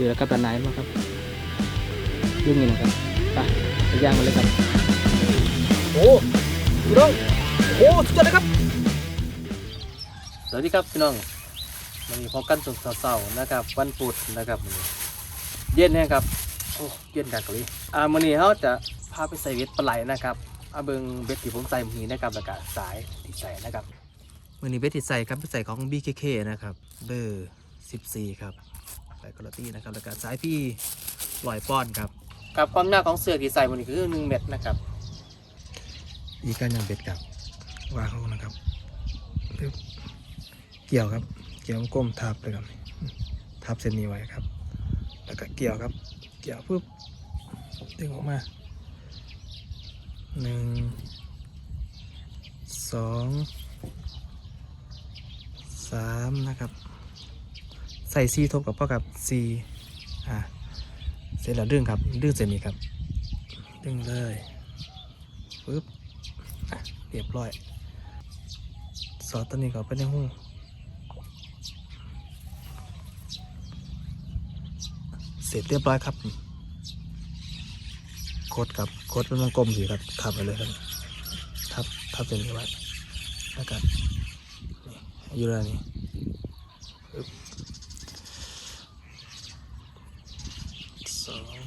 ถือแล้วครับด้านไหนมาครับเรื่องนี้นะครับไปไปย่างมันเลยครับโอ้พี่น้องโอ้สุดยอดเลยครับสวัสดีครับพี่น้องมันมีพบกันสุกเสาร์นะครับ วันพุธนะครับมื้อนี้เย็นแน่ครับโอ้เย็นดักเลยอ่ามื้อนี้เขาจะพาไปใส่เบ็ดปลาไหลนะครับเอาเบิ่งเบ็ดที่ผมใส่มื้อนี้นะครับแล้วก็สายที่ใส่นะครับมื้อนี้เบ็ดที่ใส่ครับเป็นใส่ของ BKK นะครับ เบอร์ 14 ครับ ใส่กระตี้นะครับแล้วก็สายพี่ลอยป้อนครับกับความยาวของเสือกที่ใส่มื้อนี้คือ1เม็ดนะครับอีกการยังเบ็ดครับวางลงนะครับปึ๊บเกี่ยวครับ เกี่ยวก้มทับเลยครับทับเส้นนี้ไว้ครับ แล้วก็เกี่ยวครับ เกี่ยวปุ๊บดึงออกมาหนึ่งสองสามนะครับใส่ซีทบกับพ่อกับซีอ่าเสร็จแล้วดึงครับ ดึงเส้นนี้ครับ ดึงเลยปุ๊บเรียบร้อย สอดตัวนี้ก็ไปในหูเสร็จเรียบร้อยครับกดครับกดเป็นวงกลมสีครับทับไปเลยครับทับทับเป็นนี้ไว้แล้วก็นี่อยู่แล้วนี่ปึ๊บสอง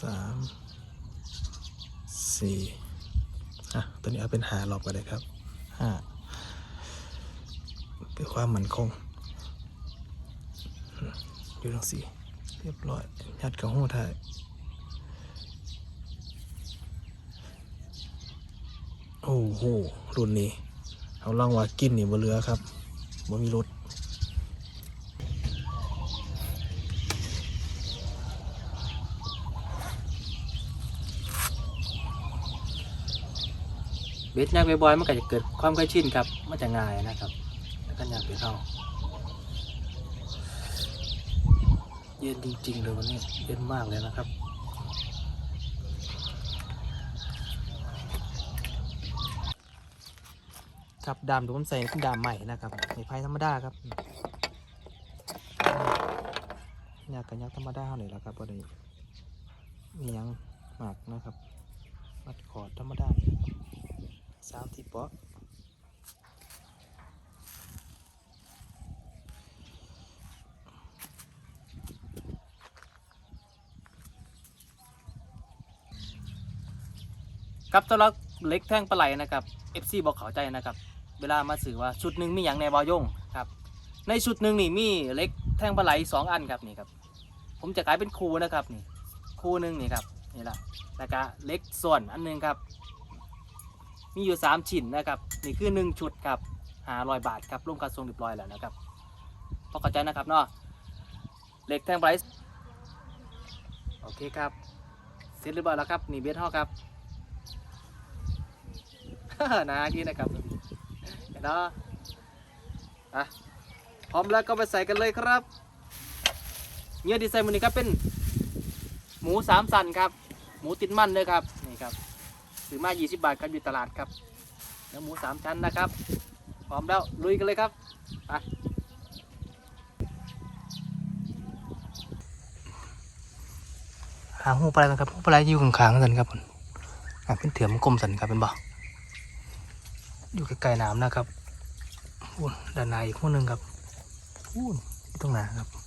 สาม สี่อะตัวนี้เอาเป็นหาหลอกไปเลยครับห้าเพื่อความมั่นคงอยู่ทั้งสี่เรียบร้อย ยัดกับหูถ่ายโอ้โหรุ่นนี้ เอาล่องว่ากินนี่บ่เหลือครับบ่มีรถ เบ็ดยากบ่อยๆมันก็จะเกิดความเคยชินครับ มันจะง่ายนะครับ แล้วก็ยากไปเท่าเย็นจริงๆเลยวันนี้เย็นมากเลยนะครับครับดามที่ผมใส่เป็นดามใหม่นะครับไม่ไพ่ธรรมดาครับยากกันยากธรรมดาเลยแหละครับวันนี้มียังหมากนะครับมัดคอดธรรมดาครับ สามสิบเปาะครับสำหรับเล็กแท่งปลาไหลนะครับ FC บอกเข้าใจนะครับ เวลามาสื่อว่าชุดหนึ่งมีอย่างในบอยงครับ ในชุดหนึ่งนี่มีเล็กแท่งปลาไหลสองอันครับนี่ครับ ผมจะขายเป็นคูนะครับนี่คูหนึ่งนี่ครับนี่แหละแล้วก็เล็กส่วนอันหนึงครับ มีอยู่สามชิ้นนะครับ นี่คือหนึ่งชุดครับหาร้อยบาทครับร่วมกันทรงเรียบร้อยแล้วนะครับพอเข้าใจนะครับเนาะเหล็กแท่งปลาไหลโอเคครับเสร็จเรียบร้อยแล้วครับนี่เบสห่อครับนาที่นะครับเห็นเนาะอะพร้อมแล้วก็ไปใส่กันเลยครับเนื้อดีไซน์มันนี้ครับเป็นหมูสามสันครับ หมูติดมันเลยครับนี่ครับ ซื้อมา 20 บาทครับอยู่ตลาดครับเนื้อหมูสามชั้นนะครับพร้อมแล้วลุยกันเลยครับไปหาหูปลาครับหูปลาอยู่ข้างๆกันครับอะเป็นเถื่อมกลมสันครับเป็นบ่อยู่ใกล้ๆน้ำนะครับพูนด้านในอีกคู่หนึ่งครับพูนที่ตรงหนาครับ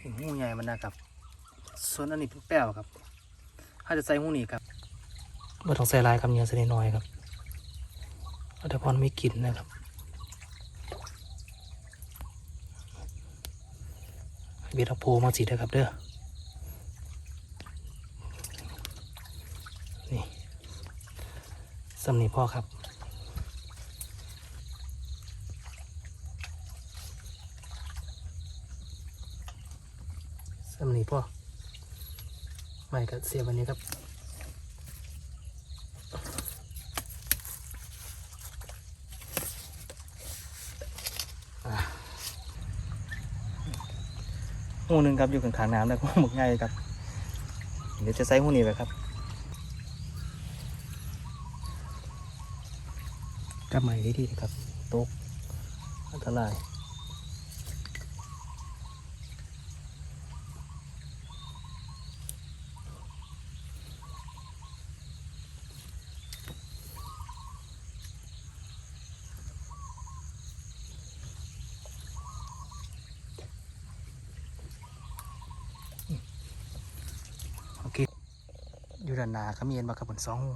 เห็นหูใหญ่มันนะครับ ส่วนอันนี้เป็นแป้วครับ ถ้าจะใส่หูนี้ครับไม่ต้องใส่ลายครับเนื้อใส่น้อยครับอาแต่พอนไม่กลินนะครับเบียดเอาโพมาสีนะครับเด้อ นี่สำนีพ่อครับ นีพ่อไม่ก็เสียบวันนี้ครับหูหนึ่งครับอยู่ข้างๆน้ำแล้วก็หมกง่ายครับ เดี๋ยวจะใส่หูนี้ไปครับจับใหม่ดีๆครับตกอันตราย อยู่ด้านหน้าเขมีเอ็นมากับบนสองหู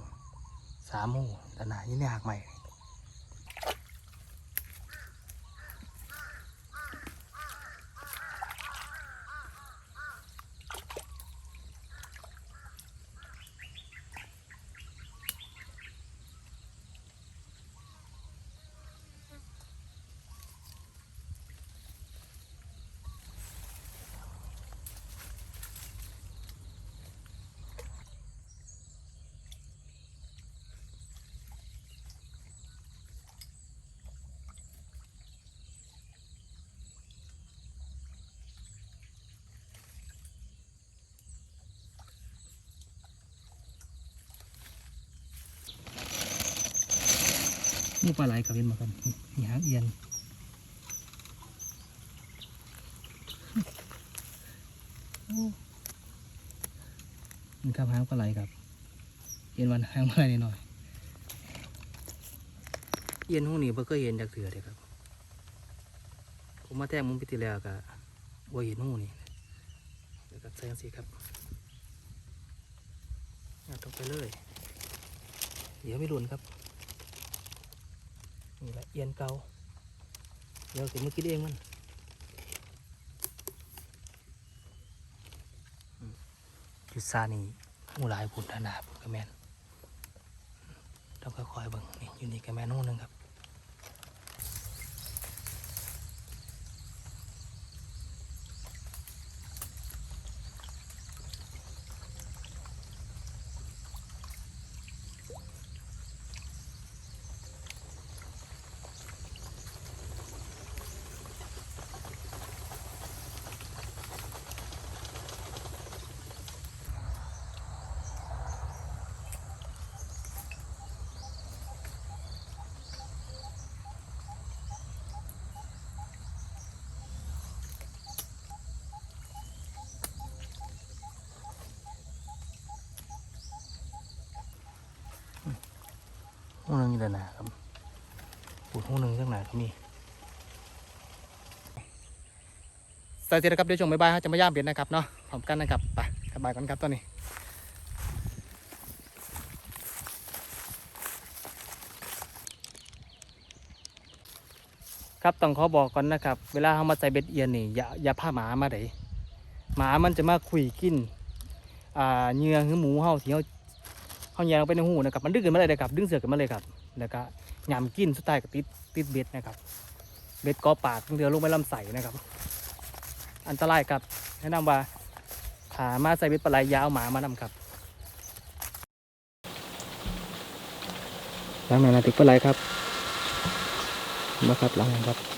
สามหูด้านหน้านี่เนี่ยหักใหม่ นี่ปลาไหลกับเอ็นมาครับนี่หางเอียนโอ้นี่ครับหางปลาไหลครับเอียนวันหางปลาไหลนิดหน่อยเอียนหูนี่เพิ่งเคยเห็นจากเถื่อเลยครับผมมาแท้มุมพิธีแล้วก็บ่เห็นหูนี่เดี๋ยวก็ใส่กันสิครับเอาตกไปเลย เดี๋ยวไม่รุนครับ นี่แหละเอียนเกาเดี๋ยวถึงเมื่อกี้เองมันอืมจุดซานี่หมูหลายผุนธนาผุนกระแมนต้องค่อยๆเบิ่งนี่อยู่นี่กระแมนหูหนึงครับ หูหนึงอยู่ด้านหนาครับปูดหูหนึงข้งหน้าก็มีสวัสดีนะครับเดี๋ยวช่วงบ่ายๆเขาจะมาย่ามเบ็ดนะครับเนาะพร้อมกันนะครับไปกลับบ่ายก่อนครับตอนนี้ครับต้องขอบอกก่อนนะครับ เวลาเขามาใส่เบ็ดเอียนนี่อย่าอย่าพาหมามาไดหมามันจะมาคุยกินอ่าเหงื่อหรือหมูเฮาที่เฮา เฮาแยงลงไปในหูนะครับมันดึงขึ้นมาเลยนะครับดึงเสือกขึ้นมาเลยครับแล้วก็ยำกินสุดท้ายก็ติดติดเบ็ดนะครับเบ็ดกอปากเรือลงไปลำใสนะครับ อันตรายครับแนะนำว่าหามาใส่เบ็ดปลาไหลอยาเอาหมามานำครับล้างหน่อยนะติดปลาไหลครับนะครับหลังครับนครับ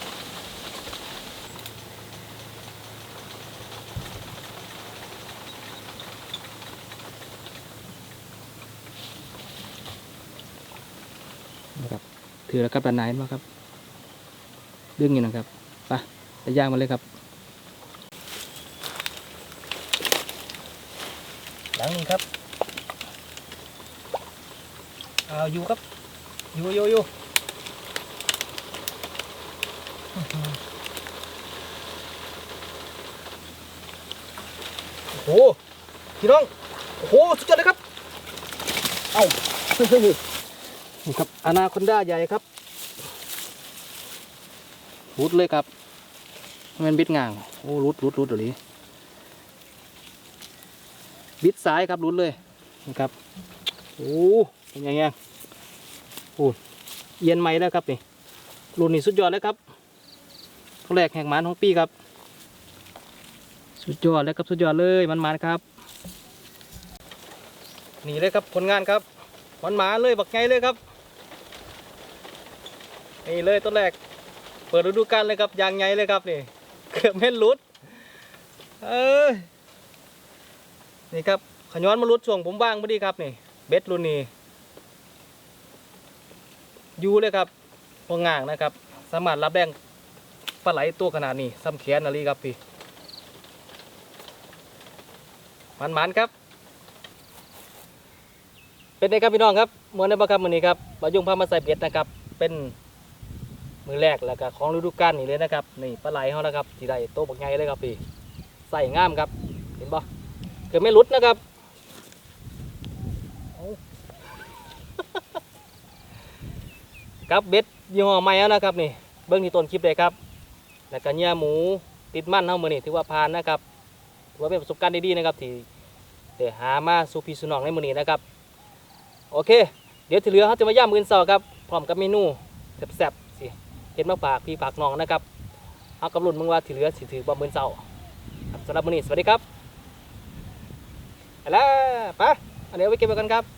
ถือแล้วครับด้าไหนมาครับ ดึงอยู่นะครับไปไปย่างมาเลยครับ หลังนี้ครับเอาอยู่ครับ อยู่อยู่อยู่โอ้โหพี่น้อง โอ้โห สุดยอดเลยครับ เอ้า นี่ครับอนาคอนด้าใหญ่ครับรุดเลยครับมันบิดง่าง โอ้รุดรุดรุดเดี๋ยวนี้บิดซ้ายครับรุดเลยนะครับโอ้เป็นยังไงโอ้เอียนไหมแล้วครับนี่รุ่นนี้สุดยอดเลยครับตัวแรกแห่งหมันของปีครับ สุดยอดเลยครับสุดยอดเลยมันมาครับนี่เลยครับผลงานครับมันมาเลยบักไงเลยครับ นี่เลยต้นแรก เปิดฤดูกาลเลยครับยางไงเลยครับนี่เกือบเม่นหลุดเอ้ยนี่ครับขย้อนมาลุดช่วงผมว่างพอดีครับนี่เบ็ดรุนีอยู่เลยครับพอง่างนะครับ สามารถรับแรงปลาไหลตัวขนาดนี้ซ้ำแขนนาลีครับพี่มันมันๆครับ เป็นไงครับพี่น้องครับมวนในบัครับมือนี้ครับบายุงพามาใส่เบ็ดนะครับ เป็น มือแรกแล้วก็ของฤดูกาลนี่เลยนะครับนี่ปลาไหลเขานะครับที่ได้โตบักใหญ่เลยครับพี่ใส่งามครับ เห็นปะเกิดไม่ลุดนะครับครับเบ็ดยี่ห้อใหม่แล้วนะครับนี่เบื้องที่ต้นคลิปเลยครับ แล้วก็เนื้อหมูติดมั่นเท่ามือนี่ถือว่าผ่านนะครับถือว่าเป็นประสบการณ์ดีๆนะครับที่ได้หามาสูพีสู่น้องในมือนี้นะครับ โอเค เดี๋ยวที่เหลือเขาจะมาย่ำมือเสาครับพร้อมกับเมนูแซ่บๆสิ เห็นมาฝากพี่ฝากน้องนะครับเอากำลุนมึงว่าถือเหลือสิถือบอมือเสาครับสำหรับมือนี้สวัสดีครับไปแล้วไปอันเดี๋ยวไปเก็บไว้กันครับ